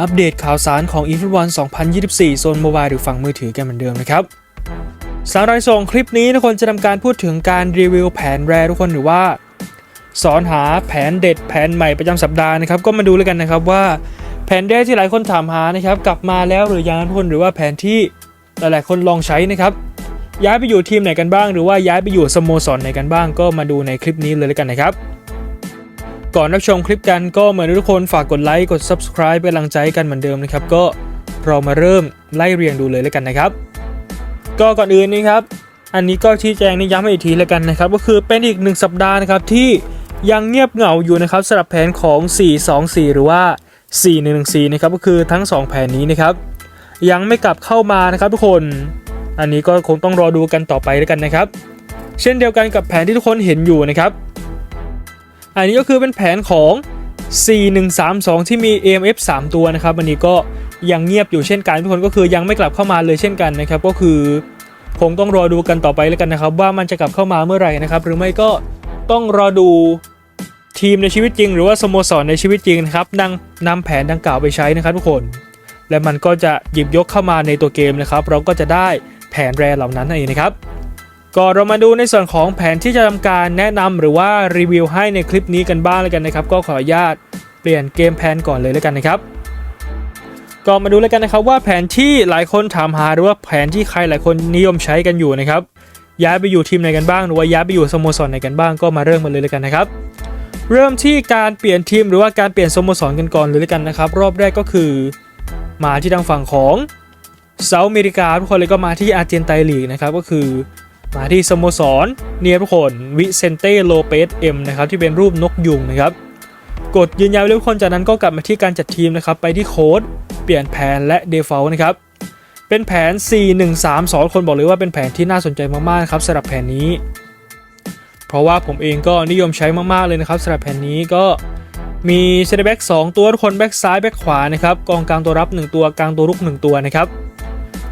อัปเดตข่าวสารของ e f 1 2024 โซนโมบายหรือฝั่งมือถือกันเหมือนเดิมนะครับสารายส่งคลิปนี้ทุกคนจะทำการพูดถึงการรีวิวแผนแรทุกคนหรือว่า สอนหาแผนเด็ดแผนใหม่ประจำสัปดาห์นะครับ ก็มาดูแล้วกันนะครับว่าแผนแรกที่หลายคนถามหานะครับ กลับมาแล้วหรือยังทุกคนหรือว่าแผนที่หลายๆคนลองใช้นะครับ ย้ายไปอยู่ทีมไหนกันบ้าง หรือว่าย้ายไปอยู่สโมสรไหนกันบ้าง ก็มาดูในคลิปนี้เลยแล้วกันนะครับ ก่อนรับชมคลิปกันก็เหมือนทุกคนฝากกดไลค์กด subscribe เป็นกำลังใจกันเหมือนเดิมนะครับ ก็เรามาเริ่มไล่เรียงดูเลยแล้วกันนะครับ ก็ก่อนอื่นนี้ครับ อันนี้ก็ชี้แจงนี่ย้ำอีกทีแล้วกันนะครับ ก็คือเป็นอีกหนึ่งสัปดาห์นะครับที่ยังเงียบเหงาอยู่นะครับสำหรับแผนของ 424 หรือว่า 4114 นะครับก็คือทั้ง 2 แผนนี้นะครับ ยังไม่กลับเข้ามานะครับทุกคน อันนี้ก็คงต้องรอดูกันต่อไปแล้วกันนะครับ เช่นเดียวกันกับแผนที่ทุกคนเห็นอยู่นะครับ อันนี้ก็คือเป็นแผนของ 4132 ที่มี AMF 3 ตัวนะครับอันนี้ก็ยังเงียบอยู่เช่นกันทุกคนก็คือยังไม่กลับเข้ามาเลยเช่นกันนะครับก็คือคงต้องรอดูกันต่อไปแล้วกันนะครับ ว่ามันจะกลับเข้ามาเมื่อไหร่นะครับ หรือไม่ก็ต้องรอดูทีมในชีวิตจริง หรือว่าสโมสรในชีวิตจริงนะครับนำนำแผนดังกล่าวไปใช้นะครับทุกคน และมันก็จะหยิบยกเข้ามาในตัวเกมนะครับ เราก็จะได้แผนแรเหล่านั้นนั่นเองนะครับ ก่อนเรามาดูในส่วนของแผนที่จะทำการแนะนำหรือว่ารีวิวให้ในคลิปนี้กันบ้างเลยกันนะครับ ก็ขออนุญาตเปลี่ยนเกมแผนก่อนเลยแล้วกันนะครับก็มาดูแล้วกันนะครับว่าแผนที่หลายคนถามหาหรือว่าแผนที่ใครหลายคนนิยมใช้กันอยู่นะครับย้ายไปอยู่ทีมไหนกันบ้างหรือว่าย้ายไปอยู่สโมสรไหนกันบ้างก็มาเริ่มกันเลยแล้วกันนะครับ เริ่มที่การเปลี่ยนทีมหรือว่าการเปลี่ยนสโมสรกันก่อนเลยแล้วกันนะครับ รอบแรกก็คือ มาที่ทางฝั่งของเซาท์อเมริกาทุกคนเลยก็มาที่อาร์เจนไตลีกนะครับก็คือ มาที่สโมสรเนียทุกคนวิเซนเต้โลเปสเอ็มนะครับที่เป็นรูปนกยุงนะครับกดยืนยันไว้เลยทุกคนจากนั้นก็กลับมาที่การจัดทีมนะครับไปที่โค้ดเปลี่ยนแผนและ default นะครับเป็นแผน 4132 คนบอกเลยว่าเป็นแผนที่น่าสนใจมากๆครับสำหรับแผนนี้ เพราะว่าผมเองก็นิยมใช้มากๆเลยนะครับสำหรับแผนนี้ก็มีเซนเตอร์แบ็ก2ตัวทุกคนแบ็กซ้ายแบ็กขวานะครับกองกลางตัวรับ 1 ตัวกลางตัวรุก 1 ตัวนะครับ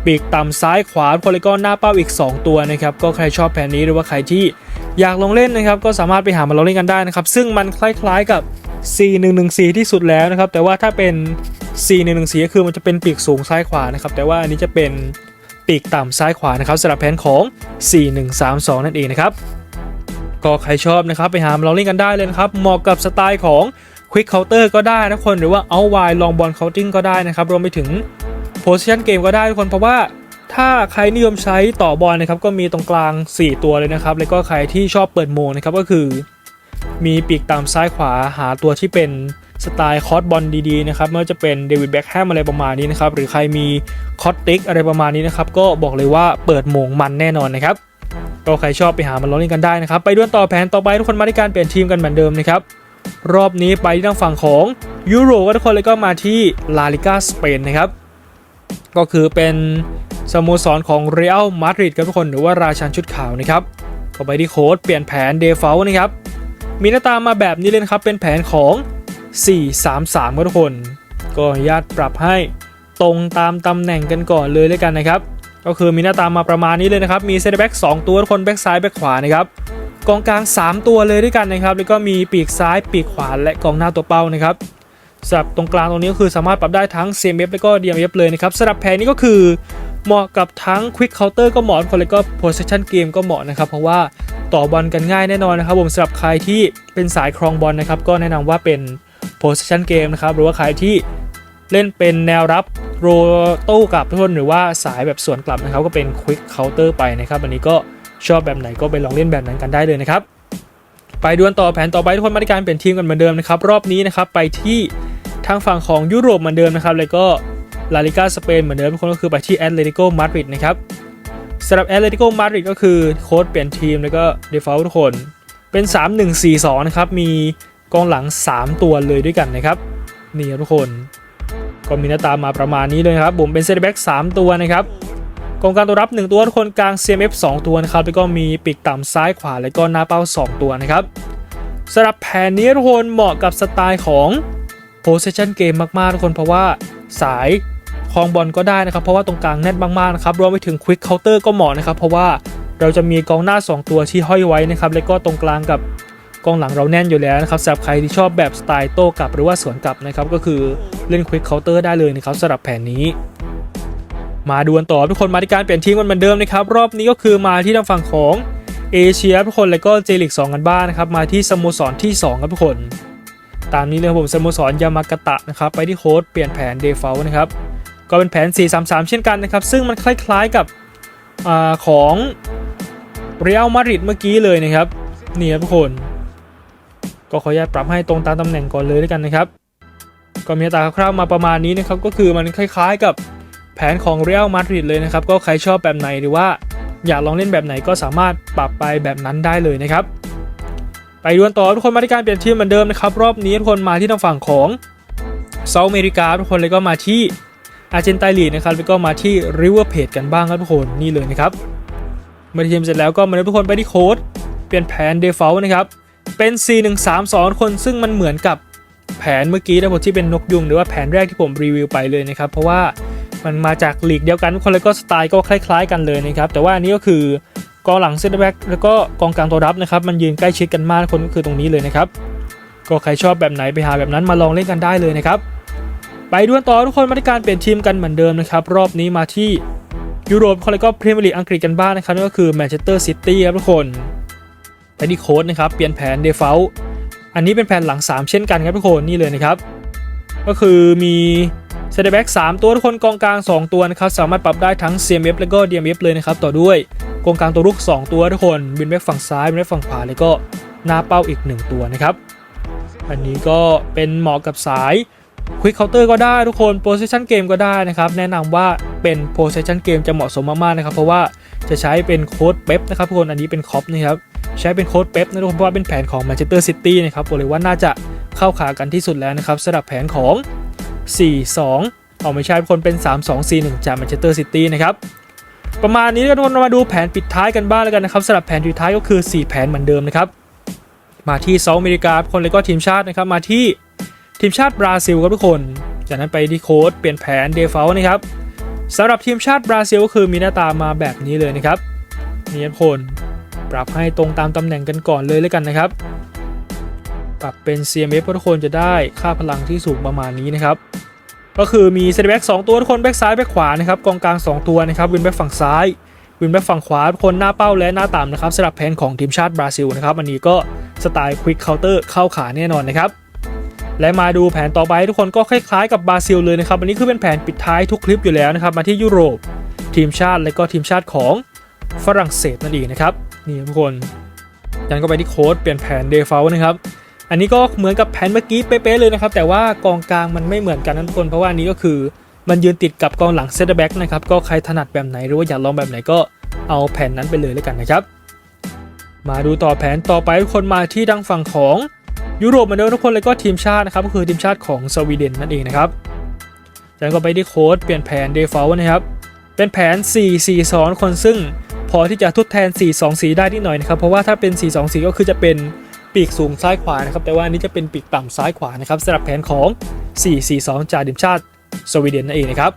ปีกต่ำซ้ายขวาพลกอนหน้าเป้าอีก 2 ตัวนะครับก็ใครชอบแผนนี้หรือว่าใครที่อยากลงเล่นนะครับก็สามารถไปหามาลงเล่นกันได้นะครับซึ่งมันคล้ายๆกับ4114 ที่สุดแล้วนะครับแต่ว่าถ้าเป็น4114 ก็คือมันจะเป็นปีกสูงซ้ายขวานะครับแต่ว่าอันนี้จะเป็นปีกต่ำซ้ายขวานะครับสำหรับแผนของ 4132 นั่นเองนะครับก็ใครชอบนะครับไปหามาลองเล่นกันได้เลยนะครับเหมาะกับสไตล์ของ Quick Counter ก็ได้นะคนหรือว่า Out Wide Long Ball Counting ก็ได้นะครับรวมไปถึง Position Game ก็ได้ทุกคนเพราะว่าถ้าใครนิยมใช้ต่อบอลนะครับก็มีตรงกลาง 4 ตัวเลยนะครับ แล้วก็ใครที่ชอบเปิดโมงนะครับก็คือ มีปีกตามซ้ายขวาหาตัวที่เป็นสไตล์คอร์สบอลดีๆนะครับไม่ว่าจะเป็นเดวิดแบ็กแฮมอะไรประมาณนี้นะครับหรือใครมีคอร์ติกอะไรประมาณนี้นะครับก็บอกเลยว่าเปิดโมงมันแน่นอนนะครับก็ใครชอบไปหามันลอเล่นกันได้นะครับ ไปด้วนต่อแผนต่อไปทุกคนมาที่การเปลี่ยนทีมกันเหมือนเดิมนะครับรอบนี้ไปที่ทางฝั่งของยูโรก็ทุกคนเลยก็มาที่ลาลิกาสเปนนะครับ ก็คือเป็นสโมสรของเรอัลมาดริดครับทุกคนหรือว่าราชันชุดขาวนะครับก็ไปที่โค้ดเปลี่ยนแผนเดฟ a ลนะครับมีหน้าตามาแบบนี้เลยครับเป็นแผนของ 4-3-3ครับทุกคน ก็อนุญาตปรับให้ตรงตามตำแหน่งกันก่อนเลยเลยกันนะครับ ก็คือมีหน้าตามาประมาณนี้เลยนะครับ มีเซนเตอร์แบ็ก2ตัวทุกคนแบ็กซ้ายแบ็กขวานะครับกองกลาง 3 ตัวเลยด้วยกันนะครับ แล้วก็มีปีกซ้ายปีกขวาและกองหน้าตัวเป้านะครับ สำหรับตรงกลางตรงนี้ก็คือสามารถปรับได้ทั้ง CMF และก็ DMF เลยนะครับสำหรับแผนนี้ก็คือเหมาะกับทั้ง Quick Counter ก็เหมาะคนเลยก็ Possession Game ก็เหมาะนะครับ เพราะว่าต่อบอลกันง่ายแน่นอนนะครับผมสำหรับใครที่เป็นสายครองบอลนะครับก็แนะนำว่าเป็น Possession Game นะครับหรือว่าใครที่เล่นเป็นแนวรับโรโต้กลับทุกคนหรือว่าสายแบบสวนกลับนะครับก็เป็น Quick Counter ไปนะครับอันนี้ก็ชอบแบบไหนก็ไปลองเล่นแบบนั้นกันได้เลยนะครับไปดวลต่อแผนต่อไปทุกคนมาที่การเปลี่ยนทีมกันเหมือนเดิมนะครับรอบนี้นะครับไปที่ ทางฝั่งของยุโรปเหมือนเดิมนะครับ แล้วก็ลาลิกาสเปนเหมือนเดิมทุกคนก็คือไปที่แอตเลติโกมาดริดนะครับสำหรับแอตเลติโกมาดริดก็คือโค้ดเปลี่ยนทีมแล้วก็เดฟ a ลทุกคนเป็น 3-1-4-2 นะครับ มีกองหลัง 3 ตัวเลยด้วยกันนะครับ นี่ทุกคน ก็มีหน้าตามาประมาณนี้เลยครับผมเป็นเซนเตอร์แบ็ก3ตัวนะครับกองกลางตัวรับ 1 ตัวทุกคนกลาง CMF 2 ตัวนะครับแล้วก็มีปีกต่ำซ้ายขวาแล้วก็หน้าเป้า 2 ตัวนะครับสำหรับแผนนี้ทุกคนเหมาะกับสไตล์ของ possession game มากๆทุกคนเพราะว่าสายคลองบอลก็ได้นะครับเพราะว่าตรงกลางแน่นมากๆนะครับรวมไปถึง quick counter ก็เหมาะนะครับเพราะว่าเราจะมีกองหน้า 2 ตัวที่ห้อยไว้นะครับแล้วก็ตรงกลางกับกองหลังเราแน่นอยู่แล้วนะครับสำหรับใครที่ชอบแบบสไตล์โต้กลับหรือว่าสวนกลับนะครับก็คือเล่น quick counter ได้เลยนะครับสำหรับแผนนี้มาดูกันต่อทุกคนมาที่การเปลี่ยนทีมกันเหมือนเดิมนะครับรอบนี้ก็คือมาที่ทางฝั่งของเอเชียทุกคนแล้วก็เจลิก2กันบ้างนะครับมาที่สโมสรที่2ครับทุกคน ตามนี้เลยครับผมสโมสรยามากาตะนะครับไปที่โค้ดเปลี่ยนแผนเดฟ a ลนะครับก็เป็นแผน 4-3-3 เช่นกันนะครับ ซึ่งมันคล้ายๆกับอของเรอัลมาดริดเมื่อกี้เลยนะครับนี่ครับทุกคน ก็ขออนุญาตปรับให้ตรงตามตำแหน่งก่อนเลยด้วยกันนะครับ ก็มีตาคร่าวๆมาประมาณนี้นะครับก็คือมันคล้ายๆกับแผนของเรอัลมาดริดเลยนะครับก็ใครชอบแบบไหนหรือว่าอยากลองเล่นแบบไหนก็สามารถปรับไปแบบนั้นได้เลยนะครับ ไปดูกันต่อทุกคนมาที่การเปลี่ยนทีมเหมือนเดิมนะครับรอบนี้ทุกคนมาที่ทางฝั่งของเซาท์อเมริกาทุกคนเลยก็มาที่อาร์เจนตินานะครับแล้วก็มาที่ริเวอร์เพจกันบ้างครับทุกคนนี่เลยนะครับเมื่อทีมเสร็จแล้วก็มาทุกคนไปที่โค้ดเปลี่ยนแผนเดฟ a ลนะครับเป็น 4-1-3-2 คนซึ่งมันเหมือนกับแผนเมื่อกี้นะผมที่เป็นนกยุงหรือว่าแผนแรกที่ผมรีวิวไปเลยนะครับเพราะว่ามันมาจากลีกเดียวกันทุกคนแล้วก็สไตล์ก็คล้าย ๆ กันเลยนะครับแต่ว่าอันนี้ก็คือ กองหลังเซนเตอร์แบ็กแล้วก็กองกลางตัวรับนะครับมันยืนใกล้ชิดกันมากคนก็คือตรงนี้เลยนะครับก็ใครชอบแบบไหนไปหาแบบนั้นมาลองเล่นกันได้เลยนะครับไปดูกันต่อทุกคนมาที่การเปลี่ยนทีมกันเหมือนเดิมนะครับรอบนี้มาที่ยุโรปคนแล้วก็พรีเมียร์ลีกอังกฤษกันบ้างนะครับนั่นก็คือแมนเชสเตอร์ซิตี้ครับทุกคนไปที่โค้ดนะครับเปลี่ยนแผนเดฟ a ลอันนี้เป็นแผนหลัง 3 เช่นกันครับทุกคนนี่เลยนะครับ ก็คือมีเซนเตอร์แบ็ก3ตัวทุกคนกองกลาง 2 ตัวนะครับสามารถปรับได้ทั้ง CMF แล้วก็ DMF เลยนะครับต่อด้วย กองกลางตัวรุก 2 ตัวทุกคนบินแบ็กฝั่งซ้ายบินแบ็กฝั่งขวาแล้วก็หน้าเป้าอีก 1 ตัวนะครับ อันนี้ก็เป็นเหมาะกับสาย Quick Counter ก็ได้ทุกคน Position Game ก็ได้นะครับ แนะนำว่าเป็น Position Game จะเหมาะสมมากๆนะครับ เพราะว่าจะใช้เป็นโค้ดเป๊ปนะครับทุกคนอันนี้เป็นคอปนะครับใช้เป็นโค้ดเป๊ปนะทุกคนเพราะว่าเป็นแผนของ Manchester City นะครับบอกเลยว่าน่าจะเข้าขากันที่สุดแล้วนะครับสำหรับแผนของ 4-2เอาไม่ใช่ทุกคนเป็น 3-2-4-1จาก Manchester City นะครับ ประมาณนี้ก็ทุกคนมาดูแผนปิดท้ายกันบ้างแล้วกันนะครับสำหรับแผนปิดท้ายก็คือ 4 แผนเหมือนเดิมนะครับมาที่เซาท์อเมริกาคนแล้วก็ทีมชาตินะครับมาที่ทีมชาติบราซิลครับทุกคน จากนั้นไปที่โค้ดเปลี่ยนแผนเดฟ a ลนะครับสำหรับทีมชาติบราซิลก็คือมีหน้าตามาแบบนี้เลยนะครับนี่ทุกคนปรับให้ตรงตามตำแหน่งกันก่อนเลยแล้วกันนะครับ ปรับเป็น CMF เพราะทุกคนจะได้ค่าพลังที่สูงประมาณนี้นะครับ ก็คือมีเซนเตอร์แบ็กสตัวทุกคนแบ็กซ้ายแบ็กขวานะครับกองกลาง 2 ตัวนะครับวินแบ็กฝั่งซ้ายวินแบ็กฝั่งขวาทุกคนหน้าเป้าและหน้าต่ำนะครับสำหรับแผนของทีมชาติบราซิลนะครับอันนี้ก็สไตล์ควิกเคาน์เตอร์เข้าขาแน่นอนนะครับและมาดูแผนต่อไปทุกคนก็คล้ายๆกับบราซิลเลยนะครับอันนี้คือเป็นแผนปิดท้ายทุกคลิปอยู่แล้วนะครับมาที่ยุโรป ทีมชาติและก็ทีมชาติของฝรั่งเศสนั่นเองนะครับนี่ทุกคนยันก็ไปที่โค้ดเปลี่ยนแผนเดฟ a ลนะครับ อันนี้ก็เหมือนกับแผนเมื่อกี้เป๊ะๆเลยนะครับ แต่ว่ากองกลางมันไม่เหมือนกันนะทุกคน เพราะว่านี้ก็คือมันยืนติดกับกองหลังเซตแบ็กนะครับ ก็ใครถนัดแบบไหนหรือว่าอยากลองแบบไหนก็เอาแผนนั้นไปเลยแล้วกันนะครับ มาดูต่อแผนต่อไปทุกคนมาที่ดังฝั่งของยุโรปมือนเดิมทุกคนเลยก็ทีมชาตินะครับก็คือทีมชาติของสวีเดนนั่นเองนะครับจากนั้นก็ไปที่โค้ดเปลี่ยนแผนเดฟ a ลนะครับเป็นแผน 4-4-2 คนซึ่งพอที่จะทดแทน 4-2-4 ได้นิดหน่อยนะครับ เพราะว่าถ้าเป็น 4-2-4 ก็คือจะเป็น ปีกสูงซ้ายขวานะครับ แต่ว่านี้จะเป็นปีกต่ำซ้ายขวานะครับสำหรับแผนของ 4-4-2 จากทีมชาติสวีเดนนั่นเองนะครับ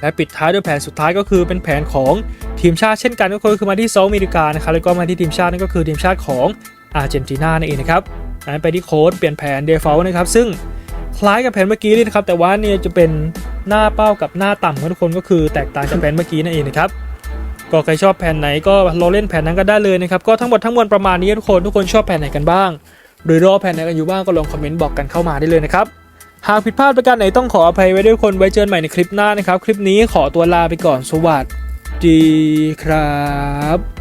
และปิดท้ายด้วยแผนสุดท้ายก็คือเป็นแผนของทีมชาติเช่นกันก็คือมาที่เซาท์อเมริกานะครับแล้วก็มาที่ทีมชาตินั่นก็คือทีมชาติของอาร์เจนตินานั่นเองนะครับนั้นไปที่โค้ดเปลี่ยนแผนเดฟ a ลนะครับซึ่งคล้ายกับแผนเมื่อกี้เลยนะครับแต่ว่านี่จะเป็นหน้าเป้ากับหน้าต่ำของทุกคนก็คือแตกต่างจากแผนเมื่อกี้นั่นเองนะครับ ก็ใครชอบแผ่นไหนก็ลองเล่นแผ่นนั้นก็ได้เลยนะครับ ก็ทั้งหมดทั้งมวลประมาณนี้ทุกคนทุกคนชอบแผ่นไหนกันบ้าง หรือรอแผ่นไหนกันอยู่บ้างก็ลองคอมเมนต์บอกกันเข้ามาได้เลยนะครับ หากผิดพลาดประการไหนต้องขออภัยไว้ด้วยคนไว้เจอกันใหม่ในคลิปหน้านะครับ คลิปนี้ขอตัวลาไปก่อนสวัสดีครับ